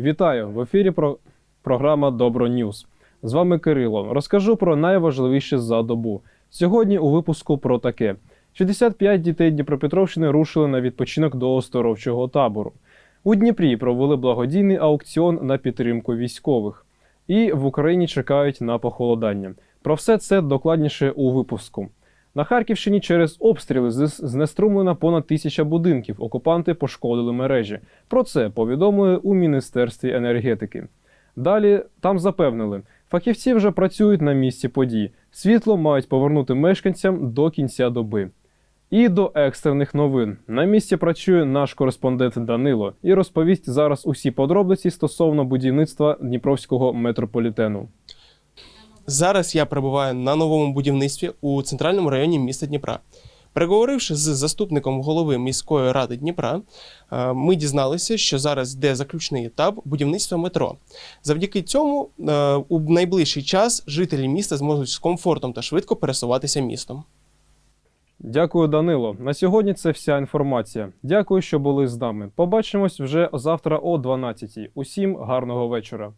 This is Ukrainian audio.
Вітаю в ефірі. Про програма Добро Ньюз. З вами Кирило. Розкажу про найважливіше за добу. Сьогодні у випуску про таке: 65 дітей Дніпропетровщини рушили на відпочинок до оздоровчого табору. У Дніпрі провели благодійний аукціон на підтримку військових. І в Україні чекають на похолодання. Про все це докладніше у випуску. На Харківщині через обстріли знеструмлено понад тисяча будинків. Окупанти пошкодили мережі. Про це повідомили у Міністерстві енергетики. Далі там запевнили, фахівці вже працюють на місці подій. Світло мають повернути мешканцям до кінця доби. І до екстрених новин. На місці працює наш кореспондент Данило і розповість зараз усі подробиці стосовно будівництва Дніпровського метрополітену. Зараз я перебуваю на новому будівництві у центральному районі міста Дніпра. Переговоривши з заступником голови міської ради Дніпра, е, ми дізналися, що зараз йде заключний етап будівництва метро. Завдяки цьому е, у найближчий час жителі міста зможуть з комфортом та швидко пересуватися містом. Дякую, Данило. На сьогодні це вся інформація. Дякую, що були з нами. Побачимось вже завтра о 12 Усім гарного вечора.